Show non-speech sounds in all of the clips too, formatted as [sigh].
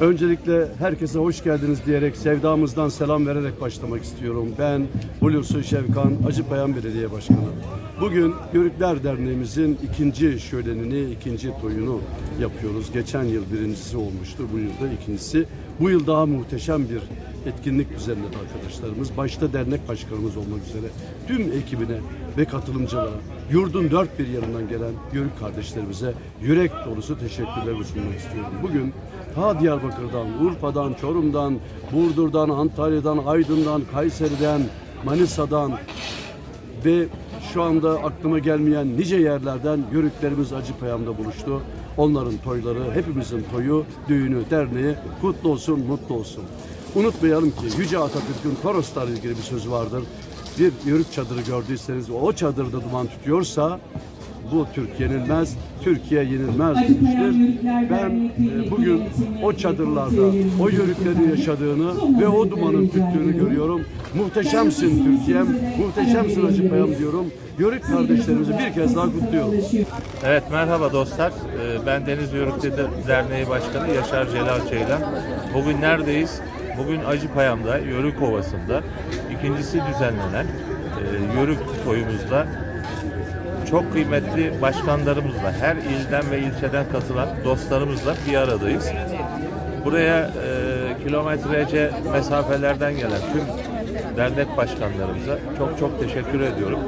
Öncelikle herkese hoş geldiniz diyerek sevdamızdan selam vererek başlamak istiyorum. Ben Hulusi Şevkan Acıpayam Belediye Başkanı. Bugün Yörükler Derneğimizin ikinci şölenini, ikinci toyunu yapıyoruz. Geçen yıl birincisi olmuştu, bu yılda ikincisi. Bu yıl daha muhteşem bir etkinlik düzenledi arkadaşlarımız. Başta dernek başkanımız olmak üzere tüm ekibine ve katılımcılara, yurdun dört bir yanından gelen Yörük kardeşlerimize yürek dolusu teşekkürler sunmak istiyorum. Bugün ta Diyarbakır'dan, Urfa'dan, Çorum'dan, Burdur'dan, Antalya'dan, Aydın'dan, Kayseri'den, Manisa'dan ve şu anda aklıma gelmeyen nice yerlerden yörüklerimiz Acıpayam'da buluştu. Onların toyları, hepimizin toyu, düğünü, derneği kutlu olsun, mutlu olsun. Unutmayalım ki Yüce Atatürk'ün Toroslarla ilgili bir sözü vardır. Bir yörük çadırı gördüyseniz o çadırda duman tutuyorsa bu Türk yenilmez, Türkiye yenilmez demiştir. Ben e, bugün o çadırlarda o yörüklerin yaşadığını ve o dumanın tüttüğünü görüyorum. Muhteşemsin Türkiye'm, muhteşemsin Acıpayam diyorum. Yörük kardeşlerimizi bir kez daha kutluyorum. Evet merhaba dostlar. Ee, Ben Deniz Yörükleri Derneği Başkanı Yaşar Celal Ceylan. Bugün neredeyiz? Bugün Acıpayam'da, Yörük Ovası'nda ikincisi düzenlenen e, Yörük toyumuzda çok kıymetli başkanlarımızla, her ilden ve ilçeden katılan dostlarımızla bir aradayız. Buraya e, kilometrece mesafelerden gelen tüm dernek başkanlarımıza çok çok teşekkür ediyorum.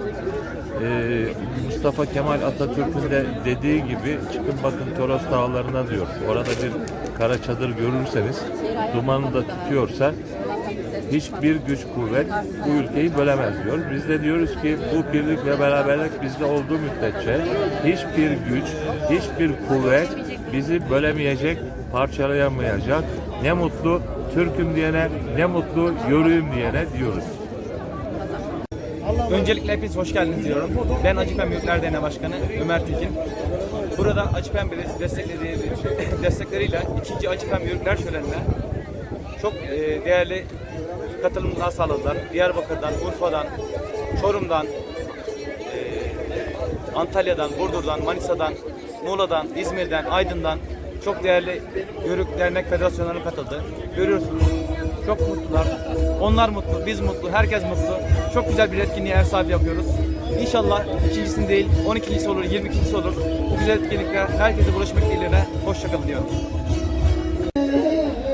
Ee, Mustafa Kemal Atatürk'ün de dediği gibi çıkın bakın Toros Dağları'na diyor. Orada bir kara çadır görürseniz dumanı da tutuyorsa hiçbir güç kuvvet bu ülkeyi bölemez diyor. Biz de diyoruz ki bu birlik ve beraberlik bizde olduğu müddetçe hiçbir güç, hiçbir kuvvet bizi bölemeyecek, parçalayamayacak. Ne mutlu Türk'üm diyene, ne mutlu yörüğüm diyene diyoruz. Öncelikle hepiniz hoş geldiniz diyorum. Ben Acıpem Büyükler Derneği Başkanı Ömer Tekin. Burada Acıpem Belediyesi desteklediği, [laughs] destekleriyle ikinci Acıpem Büyükler Şöleni'ne çok e, değerli katılımlar sağladılar. Diyarbakır'dan, Urfa'dan, Çorum'dan, e, Antalya'dan, Burdur'dan, Manisa'dan, Muğla'dan, İzmir'den, Aydın'dan çok değerli Yörük Dernek Federasyonları katıldı. Görüyorsunuz çok mutlular. Onlar mutlu, biz mutlu, herkes mutlu. Çok güzel bir etkinliğe ev sahibi yapıyoruz. İnşallah ikincisini değil, 12.si olur, 22.si olur. Bu güzel etkinlikler herkese buluşmak dileğiyle. Hoşçakalın diyorum.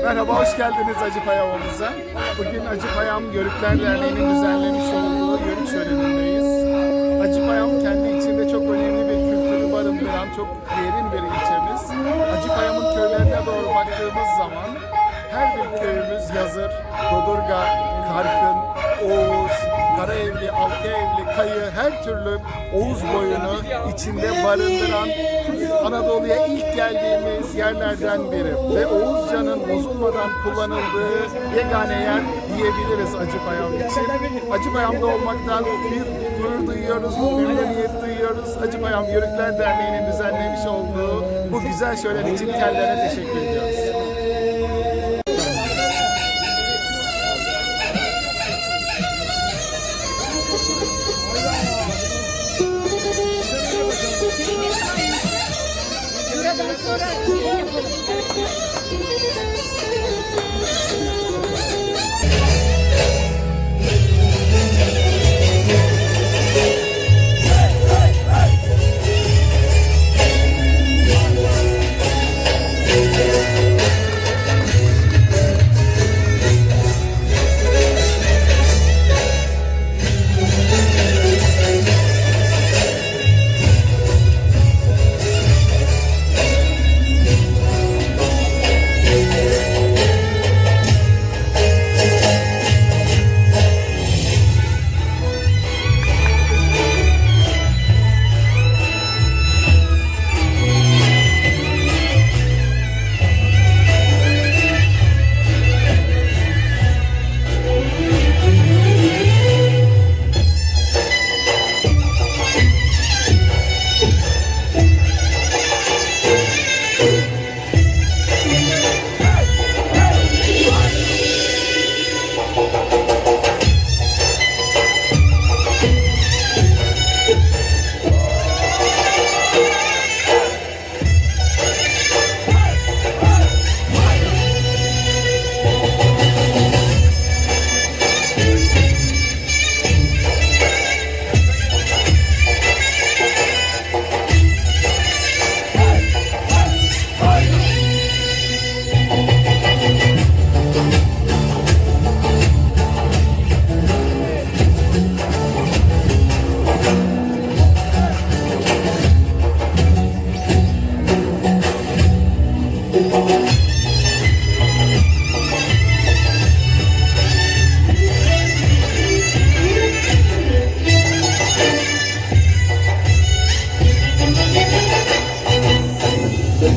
Merhaba, hoş geldiniz Acıpayam'ımıza. Bugün Acıpayam Yörükler Derneği'nin düzenlemiş olduğu Yörük Şöleni'ndeyiz. Acıpayam kendi içinde çok önemli bir kültürü barındıran çok derin bir ilçemiz. Acıpayam'ın köylerine doğru baktığımız zaman her bir köyümüz Yazır, Dodurga, Karkın, Oğuz, Karaevli, Altıevli, Kayı her türlü Oğuz boyunu içinde barındıran Anadolu'ya ilk geldiğimiz yerlerden biri ve Oğuzcan'ın bozulmadan kullanıldığı yegane yer diyebiliriz Acıpayam için. Acıpayam'da olmaktan bir gurur duyuyoruz, memnuniyet duyuyoruz. Acıpayam Yörükler Derneği'nin düzenlemiş olduğu bu güzel şölen için kendilerine teşekkür ediyoruz.